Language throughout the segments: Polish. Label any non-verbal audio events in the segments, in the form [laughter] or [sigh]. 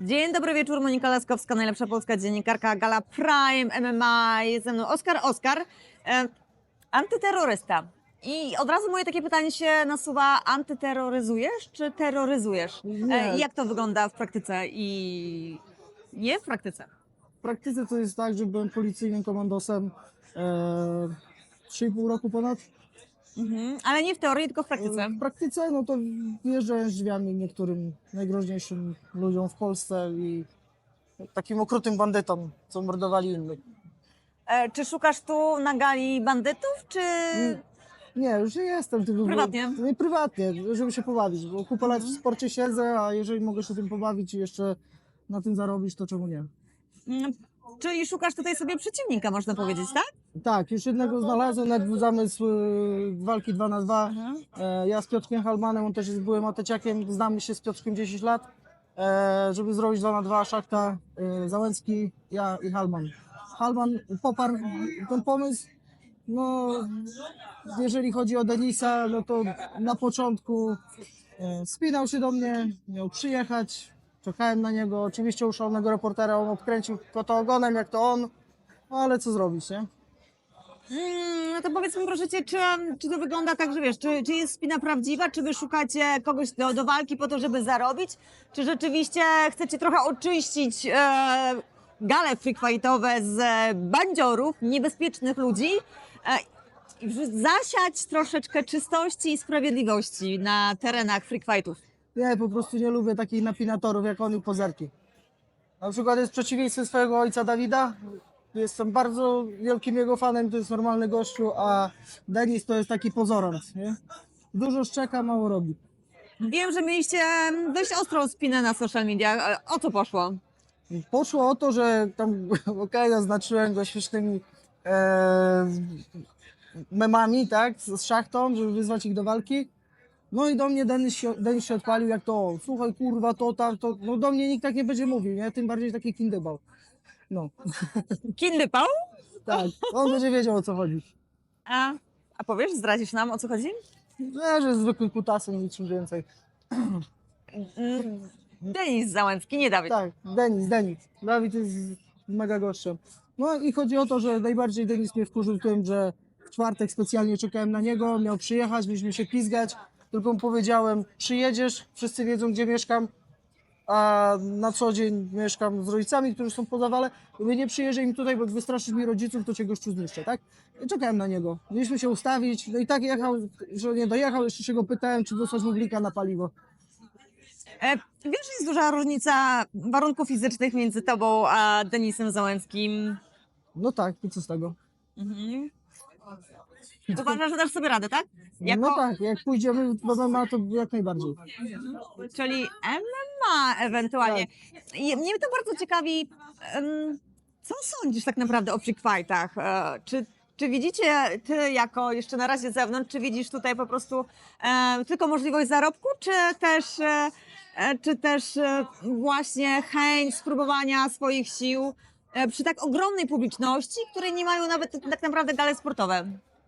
Dzień dobry wieczór, Monika Laskowska, najlepsza polska dziennikarka Gala Prime, MMA, jest ze mną Oskar. Oskar, e, antyterrorysta. I od razu moje takie pytanie się nasuwa, antyterroryzujesz czy terroryzujesz? Nie. E, jak to wygląda w praktyce i nie w praktyce? W praktyce to jest tak, że byłem policyjnym komandosem e, 3,5 roku ponad. Mhm. Ale nie w teorii, tylko w praktyce. W praktyce no to wjeżdżałem drzwiami niektórym najgroźniejszym ludziom w Polsce i takim okrutym bandytom, co mordowali innych. E, czy szukasz tu na gali bandytów, czy... Nie, już nie jestem. Tylko Prywatnie? Nie, prywatnie, żeby się pobawić, bo kupę lat w sporcie siedzę, a jeżeli mogę się tym pobawić i jeszcze na tym zarobić, to czemu nie? Mm, Czyli szukasz tutaj sobie przeciwnika, można powiedzieć, tak? Tak, już jednego znalazłem, nawet był zamysł y, walki 2 na 2 E, Ja z Piotrkiem Halmanem, on też jest byłym ateciakiem, znamy się z Piotrkiem 10 lat, e, żeby zrobić 2 na 2 Szachta, e, Załęcki, ja i Halman. Halman poparł ten pomysł, no jeżeli chodzi o Denisa, no to na początku e, spinał się do mnie, miał przyjechać, czekałem na niego, oczywiście u szalonego reportera, on obkręcił kota ogonem jak to on, no ale co zrobić, nie? Mm, no to powiedz mi proszę cię, czy, czy to wygląda tak, że wiesz, czy, czy jest spina prawdziwa, czy wy szukacie kogoś do, do walki po to, żeby zarobić, czy rzeczywiście chcecie trochę oczyścić e, gale freakfightowe z e, bandziorów, niebezpiecznych ludzi e, i zasiać troszeczkę czystości i sprawiedliwości na terenach freakfightów. Nie, po prostu nie lubię takich napinatorów jak on i pozerki. Na przykład jest przeciwieństwem swojego ojca Dawida. Jestem bardzo wielkim jego fanem, to jest normalny gościu, a Denis to jest taki pozorant, nie? Dużo szczeka, mało robi. Wiem, że mieliście em, dość ostrą spinę na social mediach. E, O co poszło? Poszło o to, że tam, [laughs] okej, oznaczyłem go śmiesznymi e, memami, tak, z szachtą, żeby wyzwać ich do walki. No i do mnie Denis się, Denis się odpalił jak to, słuchaj kurwa, to tam, to, no do mnie nikt tak nie będzie mówił, nie? Tym bardziej taki kindybał. No, [laughs] Kindypał? tak, on będzie wiedział o co chodzi. A, a powiesz, zdradzisz nam o co chodzi? No, że jest zwykłym kutasem, niczym więcej. Mm, Denis Załęcki, nie Dawid. Tak, Denis, Denis. Dawid jest mega gościem. No i chodzi o to, że najbardziej Denis mnie wkurzył tym, że w czwartek specjalnie czekałem na niego, miał przyjechać, mieliśmy się pizgać, tylko mu powiedziałem, przyjedziesz, wszyscy wiedzą gdzie mieszkam, a na co dzień mieszkam z rodzicami, którzy są po zawale. Mówię, nie przyjeżdżaj mi tutaj, bo jak wystraszysz mi rodziców, to cię gościu zniszczę, tak? I czekałem na niego. Mieliśmy się ustawić, no i tak jechał, że nie dojechał, jeszcze się go pytałem, czy wysłać mu blika na paliwo. E, wiesz, że jest duża różnica warunków fizycznych między tobą a Denisem Załęckim. No tak, i co z tego? Mhm. Uważasz, że dasz sobie radę, tak? Jako, No tak, jak pójdziemy w MMA, to jak najbardziej. Czyli MMA ewentualnie. I Mnie to bardzo ciekawi, em, co sądzisz tak naprawdę o freak fightach? E, Czy, czy widzicie, ty jako jeszcze na razie z zewnątrz, czy widzisz tutaj po prostu e, tylko możliwość zarobku, czy też, e, e, czy też e, właśnie chęć spróbowania swoich sił e, przy tak ogromnej publiczności, której nie mają nawet tak naprawdę gale sportowe?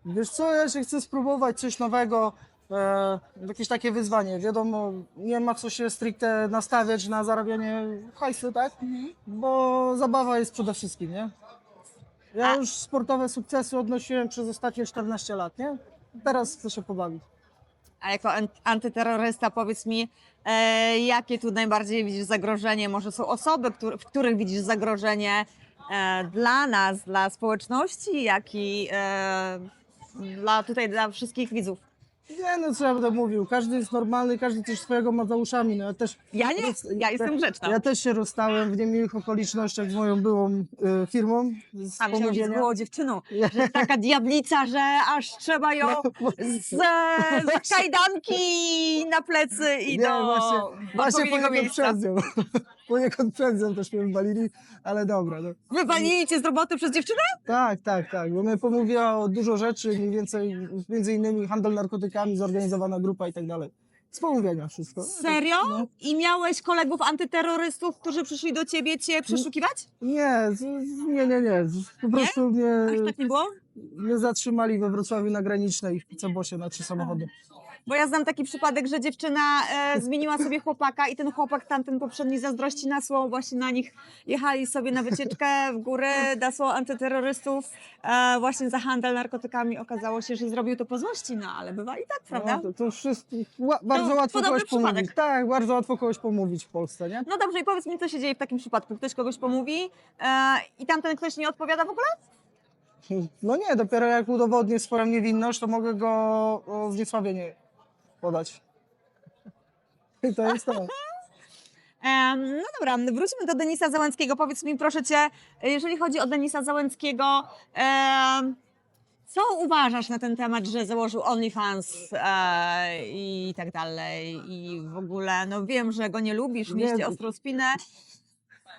Wiesz co, ja się chcę spróbować coś nowego, e, jakieś takie wyzwanie. Wiadomo, nie ma co się stricte nastawiać na zarabianie hajsu, tak? Bo zabawa jest przede wszystkim, nie? Ja A- już sportowe sukcesy odnosiłem przez ostatnie 14 lat, nie? Teraz chcę się pobawić. A jako an- antyterrorysta powiedz mi, e, jakie tu najbardziej widzisz zagrożenie? Może są osoby, któr- w których widzisz zagrożenie e, dla nas, dla społeczności, jak i e, dla tutaj dla wszystkich widzów? Nie no, co ja będę mówił, każdy jest normalny, każdy coś swojego ma za uszami, no ja też... Ja nie, ja jestem grzeczna. Ja też się rozstałem w niemiłych okolicznościach z moją byłą e, firmą. Z A myślałam, że pomówienia. było dziewczyną, [laughs] że taka diablica, że aż trzeba ją z, z kajdanki na plecy i Nie, do właśnie, właśnie poniekąd miejsca. przez nią. [laughs] poniekąd przez nią też mnie walili, ale dobra. No. Wypalili cię z roboty przez dziewczynę? Tak, tak, tak, bo mnie pomówiła o dużo rzeczy, mniej więcej, między innymi handel narkotykami, zorganizowana grupa i tak dalej. Z pomówienia wszystko. Serio? No. I miałeś kolegów antyterrorystów, którzy przyszli do ciebie cię przeszukiwać? Nie, z- z- nie, nie, nie, z- po prostu mnie, Aż tak nie było? mnie zatrzymali we Wrocławiu na granicznej w Cebosie na trzy samochody. Bo ja znam taki przypadek, że dziewczyna e, zmieniła sobie chłopaka i ten chłopak tamten poprzedni zazdrości nasłał właśnie na nich. Jechali sobie na wycieczkę w góry, nasło antyterrorystów e, właśnie za handel narkotykami. Okazało się, że zrobił to po złości, no ale bywa i tak, prawda? No, to, to wszystko, ła, bardzo łatwo kogoś pomówić. przypadek. Tak, bardzo łatwo kogoś pomówić w Polsce, nie? No dobrze, i powiedz mi, co się dzieje w takim przypadku. Ktoś kogoś pomówi e, i tamten ktoś nie odpowiada w ogóle? No nie, dopiero jak udowodnię swoją niewinność, to mogę go o zniesławienie podać. I to jest to. [laughs] No dobra, wróćmy do Denisa Załęckiego. Powiedz mi proszę Cię, jeżeli chodzi o Denisa Załęckiego, co uważasz na ten temat, że założył OnlyFans e, i tak dalej i w ogóle, no wiem, że go nie lubisz, to- ostrą spinę.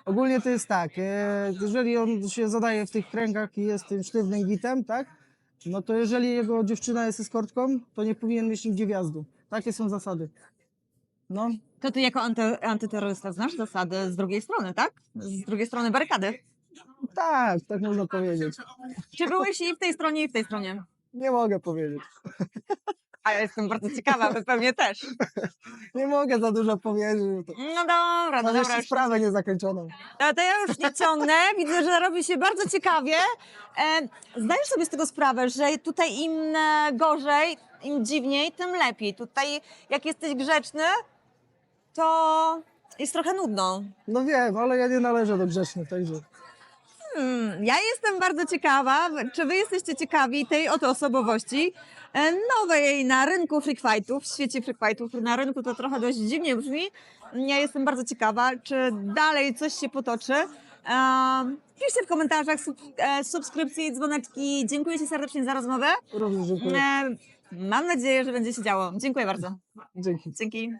Ogólnie to jest tak, e, jeżeli on się zadaje w tych kręgach i jest tym sztywnym gitem, tak? No to jeżeli jego dziewczyna jest eskortką, to nie powinien mieć nigdzie wjazdu. Takie są zasady. No, To Ty jako anty, antyterrorysta znasz zasady z drugiej strony, tak? Z drugiej strony barykady. tak, tak można powiedzieć. Czy byłeś i w tej stronie, i w tej stronie? Nie mogę powiedzieć. A ja jestem bardzo ciekawa, Wy pewnie też. [laughs] Nie mogę za dużo powiedzieć. To... No dobra, no Mam dobra. jeszcze już sprawę niezakończoną. Ale to ja już nie ciągnę. [laughs] Widzę, że robi się bardzo ciekawie. E, zdajesz sobie z tego sprawę, że tutaj im e, gorzej, im dziwniej, tym lepiej. Tutaj jak jesteś grzeczny, to jest trochę nudno. No wiem, ale ja nie należę do grzecznych, także... Hmm, ja jestem bardzo ciekawa, czy wy jesteście ciekawi tej oto osobowości e, nowej na rynku freak fightów, w świecie freak fightów. Na rynku to trochę dość dziwnie brzmi. Ja jestem bardzo ciekawa, czy dalej coś się potoczy. Um, piszcie w komentarzach, sub, e, subskrypcje i dzwoneczki. Dziękuję Ci serdecznie za rozmowę. Również dziękuję. E, mam nadzieję, że będzie się działo. Dziękuję bardzo. Dzięki. Dzięki.